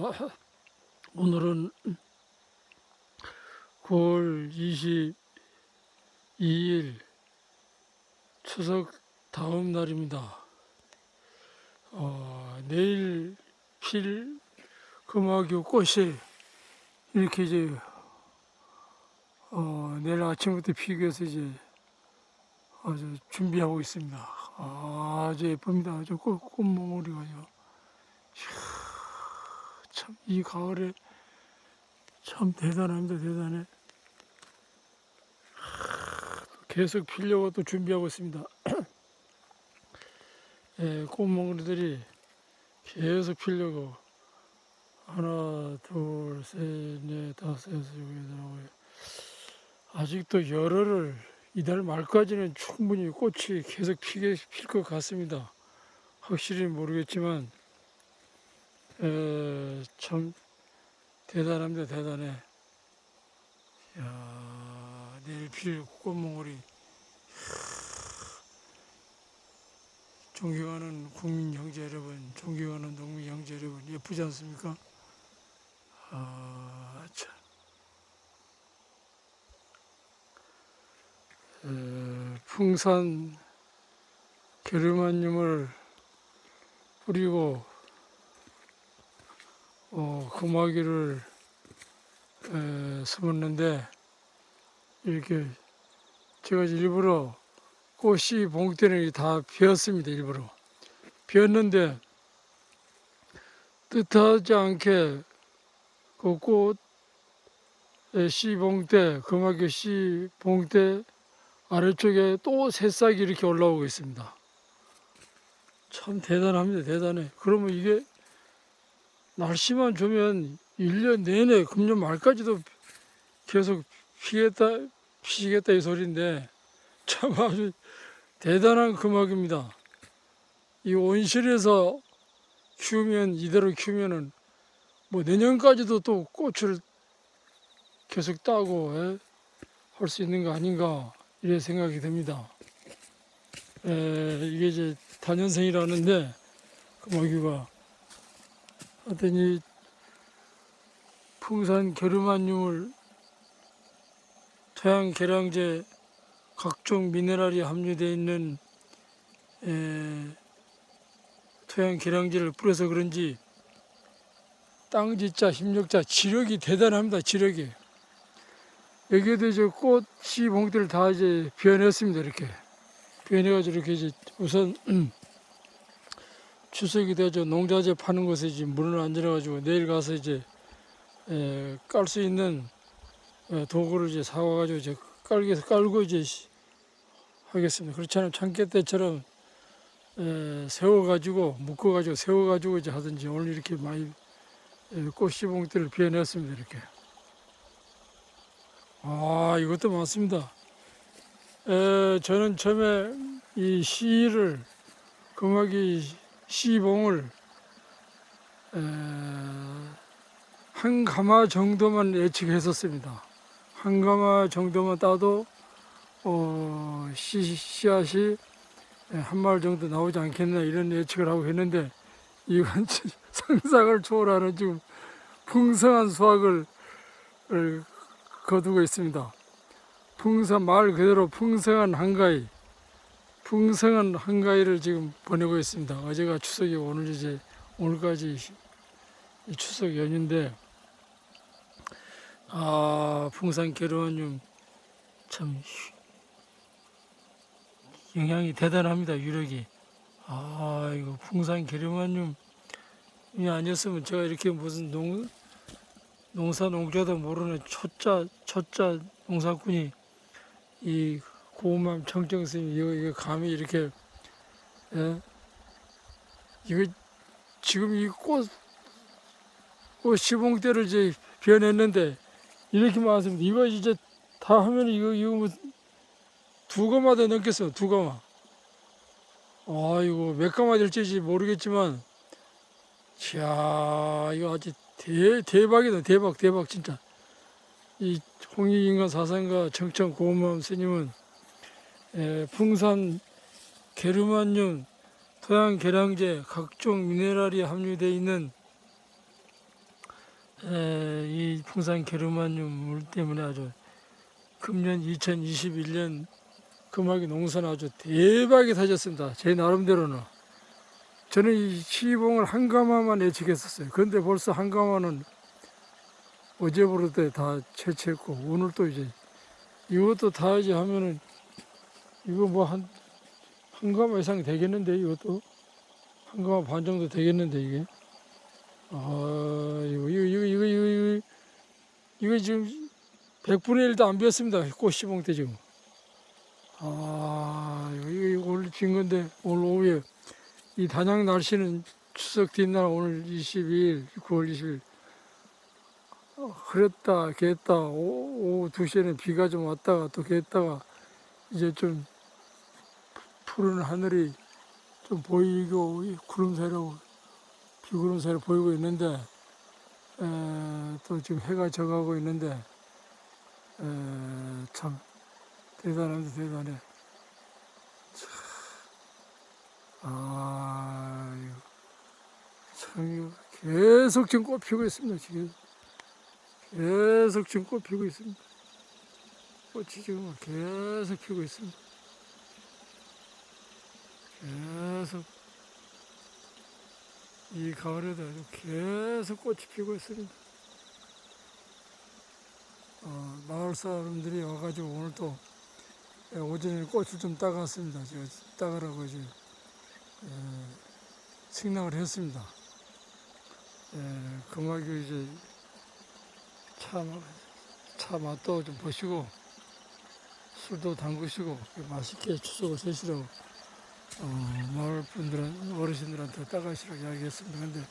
어, 오늘은 9월 22일 추석 다음 날입니다. 어, 내일 필 금화교 꽃이 이렇게 이제 어, 내일 아침부터 피기 위해서 이제 아주 준비하고 있습니다. 아주 예쁩니다. 아주 꽃, 꽃몽우리가요. 참 이 가을에 참 대단합니다. 대단해. 계속 피려고 또 준비하고 있습니다. 예, 꽃몽우리들이 계속 피려고 하나, 둘, 셋, 넷, 다섯, 여섯, 일곱, 여덟. 아직도 열흘을 이달 말까지는 충분히 꽃이 계속 피게 필 것 같습니다. 확실히 모르겠지만 에, 참 대단합니다. 대단해. 야, 내일 필 꽃몽울이 존경하는 국민 형제 여러분, 존경하는 농민 형제 여러분, 예쁘지 않습니까? 아, 참. 에, 풍산 게르마늄을 뿌리고 어, 금화기를 에, 심었는데 이렇게 제가 일부러 꽃이 봉때는 다 비었습니다 일부러 비었는데 뜻하지 않게 그 꽃 씨봉대 금화기 씨봉대 아래쪽에 또 새싹이 이렇게 올라오고 있습니다. 참 대단합니다. 대단해. 그러면 이게 날씨만 좋으면 1년 내내 금년 말까지도 계속 피겠다, 피시겠다 이 소리인데 참 아주 대단한 금악입니다. 이 온실에서 키우면 이대로 키우면은 뭐 내년까지도 또 꽃을 계속 따고 할 수 있는 거 아닌가 이래 생각이 듭니다. 에, 이게 이제 단연생이라는데 금화규가 이 풍산 게르마늄을 토양 계량제 각종 미네랄이 함유되어 있는 에, 토양 계량제를 뿌려서 그런지 땅지자 힘력자 지력이 대단합니다. 지력이 여기에도 이제 꽃이 봉들을 다 이제 비워냈습니다. 이렇게 비워내가지고 이렇게 이제 우선 추석이 되죠. 농자재 파는 곳에 이제 문을 안 열어가지고 내일 가서 이제 깔 수 있는 에, 도구를 이제 사와가지고 이제 깔기 깔고 이제 시- 하겠습니다. 그렇지 않으면 참깨 때처럼 에, 세워가지고 묶어가지고 세워가지고 이제 하든지 오늘 이렇게 많이 에, 꽃씨 봉들을 비워냈습니다. 이렇게. 아, 이것도 많습니다. 에, 저는 처음에 이 시를, 금화기 시봉을, 에, 한 가마 정도만 예측했었습니다. 한 가마 정도만 따도, 어, 씨, 씨앗이 한 마리 정도 나오지 않겠나 이런 예측을 하고 했는데, 이건 상상을 초월하는 지금 풍성한 수확을 을 거두고 있습니다. 풍성 말 그대로 풍성한 한가위, 풍성한 한가위를 지금 보내고 있습니다. 어제가 추석이고 오늘 이제 오늘까지 이 추석 연휴인데 아 풍산 계로원님 참 영향이 대단합니다. 유력이 아 이거 풍산 계로원님이 아니었으면 제가 이렇게 무슨 농 농사 농자도 모르는 초짜 초짜 농사꾼이 이 고운맘 청정스님 이거 이거 감히 이렇게 예? 이거 지금 이꽃 꽃 시봉대를 이제 비워냈는데 이렇게 많습니다. 이거 이제 다 하면 이거 이거 뭐 두 가마도 넘겠어 두 가마. 아이고 몇 가마 될지 모르겠지만 자 이거 아주 대, 대박이다 대박 대박 진짜 이 홍익인간 사상가 정청 고음마음 스님은 에, 풍산 게르마늄 토양 계량제 각종 미네랄이 함유되어 있는 에, 이 풍산 게르마늄 물 때문에 아주 금년 2021년 금화기 농사는 아주 대박이 터졌습니다. 제 나름대로는. 저는 이 시봉을 한 가마만 예측했었어요. 그런데 벌써 한 가마는 어제부터 다 채취했고 오늘 또 이제 이것도 다 이제 하면은 이거 뭐 한 한 가마 이상 되겠는데? 이것도? 한 가마 반 정도 되겠는데 이게? 아 이거 이거 이거 이거 이거 이거, 이거 지금 100분의 1도 안 비었습니다. 꽃 시봉 때 지금. 아 이거 이거, 이거 오늘 진 건데 오늘 오후에 이 단양 날씨는 추석 뒷날 오늘 22일 9월 20일. 어, 흐렸다 갰다. 오, 오후 2시에는 비가 좀 왔다가 또 갰다가 이제 좀 푸른 하늘이 좀 보이고 이 구름 사이로 비구름 사이로 보이고 있는데 에, 또 지금 해가 져가고 있는데 에, 참 대단합니다 대단해. 참, 아 이거 참 이거 계속 지금 꽃 피고 있습니다 지금. 계속 지금 꽃 피고 있습니다. 꽃이 지금 계속 피고 있습니다 계속 이 가을에도 아주 계속 꽃이 피고 있습니다. 어, 마을 사람들이 와가지고 오늘 또 예, 오전에 꽃을 좀 따갔습니다. 제가 따가라고 이제 에, 승낙을 했습니다. 에, 금화교 이제 차, 마- 차 맛도 좀 보시고 술도 담그시고 맛있게 추석을 드시라고 어, 마을 분들은 어르신들한테 따가시라고 이야기했습니다. 근데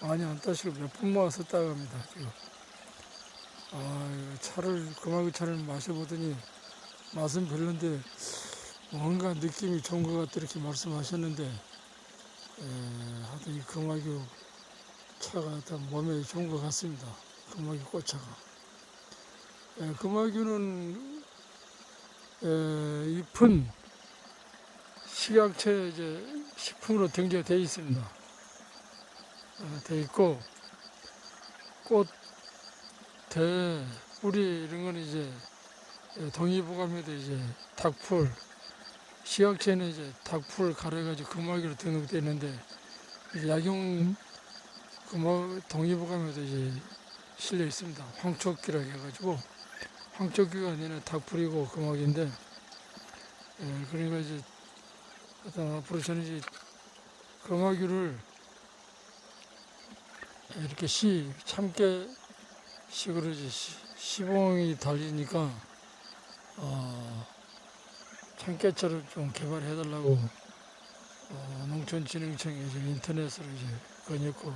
많이 안 따시고 몇 분 모아서 따갑니다. 지금. 아, 차를 금화기 차를 마셔보더니 맛은 별론데 뭔가 느낌이 좋은 것 같다 이렇게 말씀하셨는데 에, 하여튼 이 금화기 차가 다 몸에 좋은 것 같습니다. 금화기 꽃차가. 에, 금화기는 에, 잎은 식약처에 이제 식품으로 되어 있습니다. 어, 있고 꽃, 대, 뿌리 이런 거는 이제 동의보감에도 이제 닭풀 식약처에는 이제 닭풀 가려가지고 금화기로 등록되어 있는데 약용 금화 동의보감에도 이제 실려 있습니다. 황초기라고 해가지고 황초기가 아니라 닭풀이고 금화기인데 예, 그러니까 이제 하여튼 앞으로 저는 이제 금화규를 이렇게 시, 참깨 식으로 이제 시, 시봉이 달리니까, 어, 참깨차를 좀 개발해달라고, 어, 농촌진흥청에 이제 인터넷으로 이제 건의했고,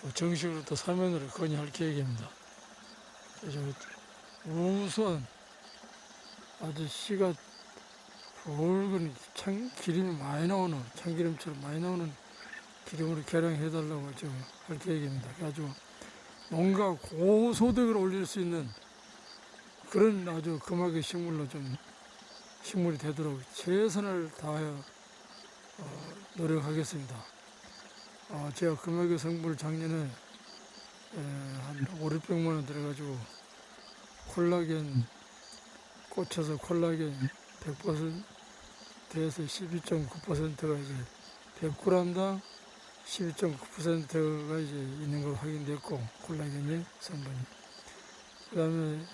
또 정식으로 또 서면으로 건의할 계획입니다. 그래서 우선 아주 씨가 붉은 참 기름이 많이 나오는 참기름처럼 많이 나오는 기름으로 개량해달라고 지금 할 계획입니다. 아주 뭔가 고소득을 올릴 수 있는 그런 아주 금하게 식물로 좀 식물이 되도록 최선을 다하여 어, 노력하겠습니다. 어, 제가 금하게 성분을 작년에 에, 한 5, 600만 원 들어가지고 콜라겐 꽂혀서 콜라겐 100% 대에서 12.9%가 이제 100g당 12.9%가 이제 있는 걸 확인됐고 콜라겐의 성분이 그 다음에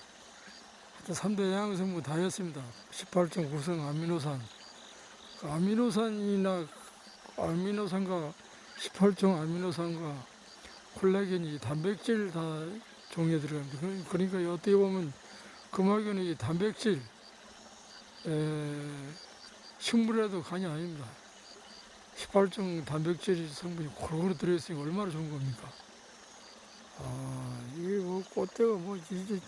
하여튼 3대 영양 성분 다 했습니다. 18.9성 아미노산 그 아미노산이나 아미노산과 18종 아미노산과 콜라겐이 단백질 다 종류에 들어갑니다. 그- 그러니까 어떻게 보면 금화균이 이 단백질 에, 식물에도 간이 아닙니다. 18종 단백질 성분이 골고루 들어있으니 얼마나 좋은 겁니까? 아, 이게 뭐 꽃대가 뭐 이제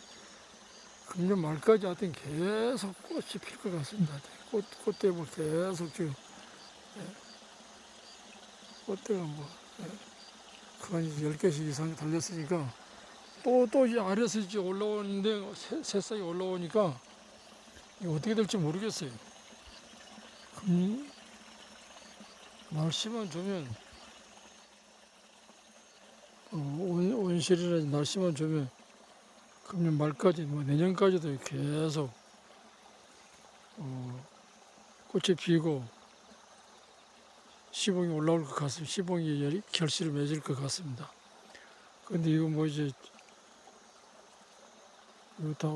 금년 말까지 하여튼 계속 꽃이 필 것 같습니다. 꽃, 꽃대 뭐 계속 지금, 예. 꽃대가 뭐, 예. 그한 10개씩 이상 달렸으니까 또, 또이 아래에서 이제 올라오는데 새, 새싹이 올라오니까 어떻게 될지 모르겠어요. 금, 날씨만 좋으면 어, 온, 온 현실이나 날씨만 좋으면 금년 말까지 뭐 내년까지도 계속 어, 꽃이 피고 시봉이 올라올 것 같습니다. 시봉이 결실을 맺을 것 같습니다. 근데 이거 뭐 이제 이거 다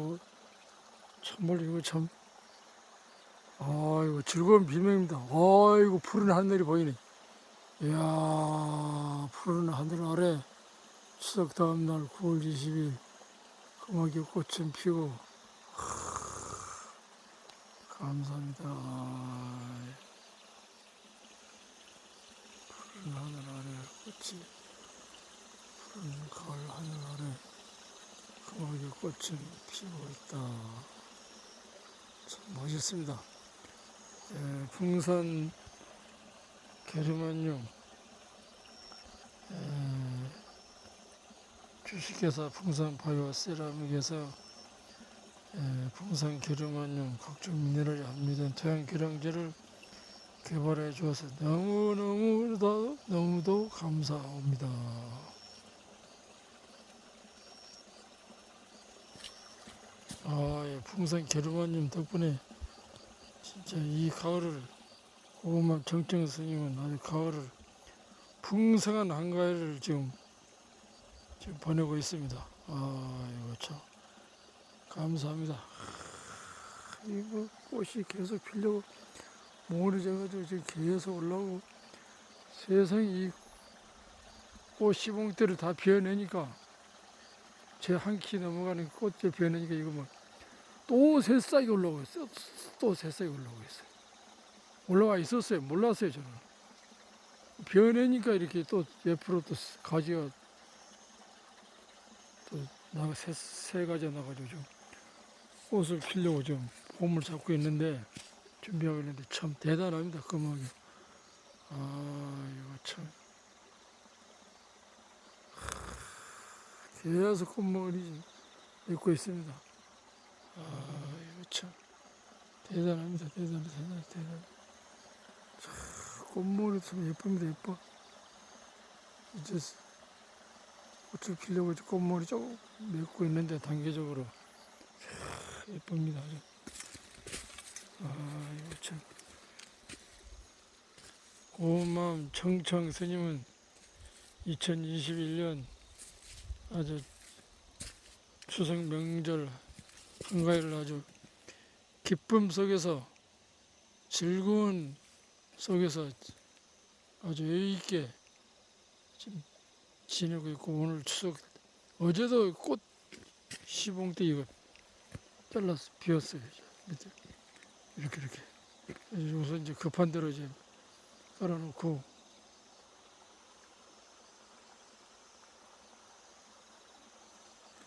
참말 이거 참 아이고 즐거운 비명입니다. 아이고 푸른 하늘이 보이네. 이야 푸른 하늘 아래 추석 다음 날 9월 20일 금화기 꽃은 피고 감사합니다. 푸른 하늘 아래 꽃이 푸른 가을 하늘 아래 금화기 꽃은 피고 있다. 참 멋있습니다. 예, 풍산 게르만용 예, 주식회사 풍산 바이오 세라믹에서 예, 풍산 게르만용 각종 미네랄이 함유된 토양 계량제를 개발해 주어서 너무너무 너무도 감사합니다. 아, 예, 풍산 게르만용 덕분에 이 가을을 고구마 정정 스님은 아주 가을을 풍성한 한가위를 지금 지금 보내고 있습니다. 아 이거 참 감사합니다. 아, 이거 꽃이 계속 피려고 모래 져가지고 지금 계속 올라오고 세상에 이꽃 시봉대를 다 비워내니까 제 한 키 넘어가는 꽃을 비워내니까 이거 뭐 또 새싹이 올라오고 있어요. 또 새싹이 올라오고 있어요. 올라와 있었어요. 몰랐어요, 저는. 변해니까 이렇게 또 옆으로 또 가지가 또 나가 새, 새 가지가 나가지고 좀 꽃을 피려고 좀 봄을 잡고 있는데 준비하고 있는데 참 대단합니다, 금하게. 아, 이거 참. 하, 계속 꽃먹을이 입고 있습니다. 아, 이거 참. 대단합니다, 대단해, 대단해, 대단해. 꽃물이 참 예쁩니다 예뻐 이제 꽃을 피려고 이제 꽃물이 조금 맺고 있는데 단계적으로 참 예쁩니다 아주 아 이거 참 고마움 청청 스님은 2021년 아주 추석 명절 한가위를 아주 기쁨 속에서 즐거운 속에서 아주 여유 있게 지금 지내고 있고 오늘 추석 어제도 꽃 시봉 때 이거 잘라서 비웠어요. 이렇게 이렇게. 그래서 이제 급한 대로 이제 깔아놓고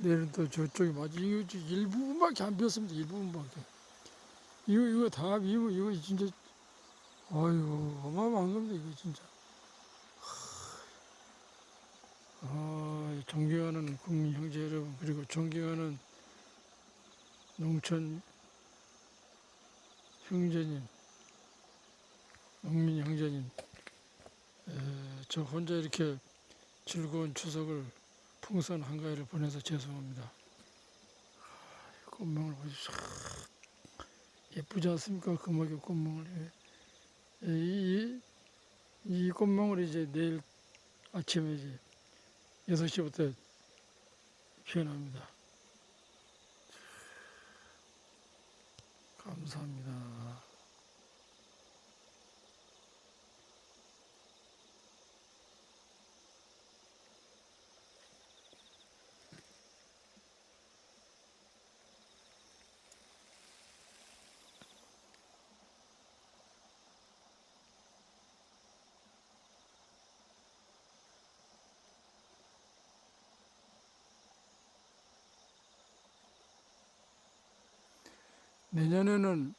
내일은 또 저쪽에 맞지 이거 일부분밖에 안 비었습니다. 일부분밖에. 이거 이거 다 비우면 이거 진짜 아이고 어마어마한 겁니다 이거 진짜. 아, 존경하는 국민 형제 여러분 그리고 존경하는 농촌 형제님 농민 형제님 에, 저 혼자 이렇게 즐거운 추석을 풍선 한가위를 보내서 죄송합니다. 아, 꽃망울 보십시오. 예쁘지 않습니까? 금하게 꽃망울 예, 이, 이 꽃망울이 이제 내일 아침에 이제 6시부터 피어납니다. 감사합니다. 내년에는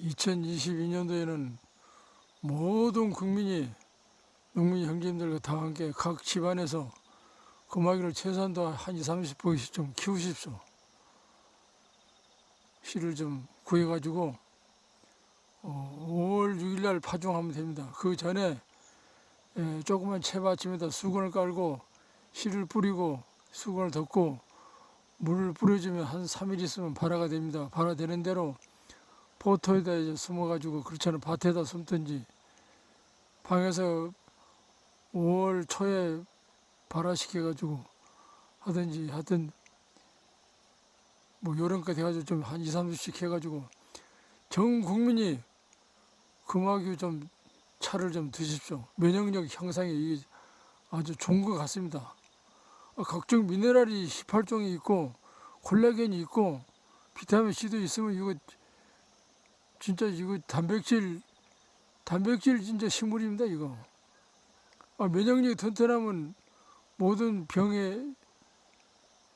2022년도에는 모든 국민이 농민 형제님들과 다 함께 각 집안에서 금화기를 최소한도 한 2, 30포기씩 좀 키우십시오. 씨를 좀 구해가지고 어, 5월 6일날 파종하면 됩니다. 그 전에 에, 조그만 채밭임에다 수건을 깔고 씨를 뿌리고 수건을 덮고 물을 뿌려주면 한 3일 있으면 발화가 됩니다. 발화되는 대로 포토에다 이제 숨어가지고 그렇지 않으면 밭에다 숨든지 방에서 5월 초에 발화시켜가지고 하든지 하여튼 뭐 요런까지 해가지고 좀 한 2, 30씩 해가지고 전 국민이 금화규 좀 차를 좀 드십시오. 면역력 향상에 이게 아주 좋은 것 같습니다. 아, 각종 미네랄이 18종이 있고 콜라겐이 있고 비타민 C도 있으면 이거 진짜 이거 단백질 단백질 진짜 식물입니다 이거. 아, 면역력이 튼튼하면 모든 병에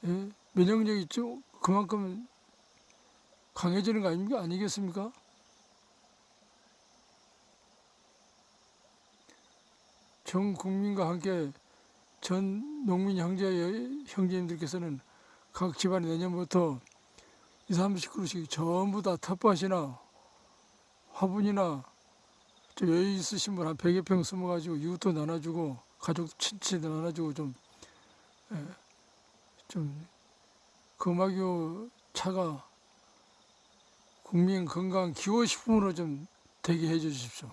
예? 면역력이 좀 그만큼 강해지는 거 아닙니까? 아니겠습니까? 전 국민과 함께 전 농민 형제 형제님들께서는 각 집안에 내년부터 2, 30그루씩 전부 다 텃밭이나 화분이나 저 여유 있으신 분 한 100여 평 숨어가지고 이웃도 나눠주고 가족 친치도 나눠주고 좀, 예, 좀 금화교 차가 국민 건강 기호식품으로 좀 되게 해 주십시오.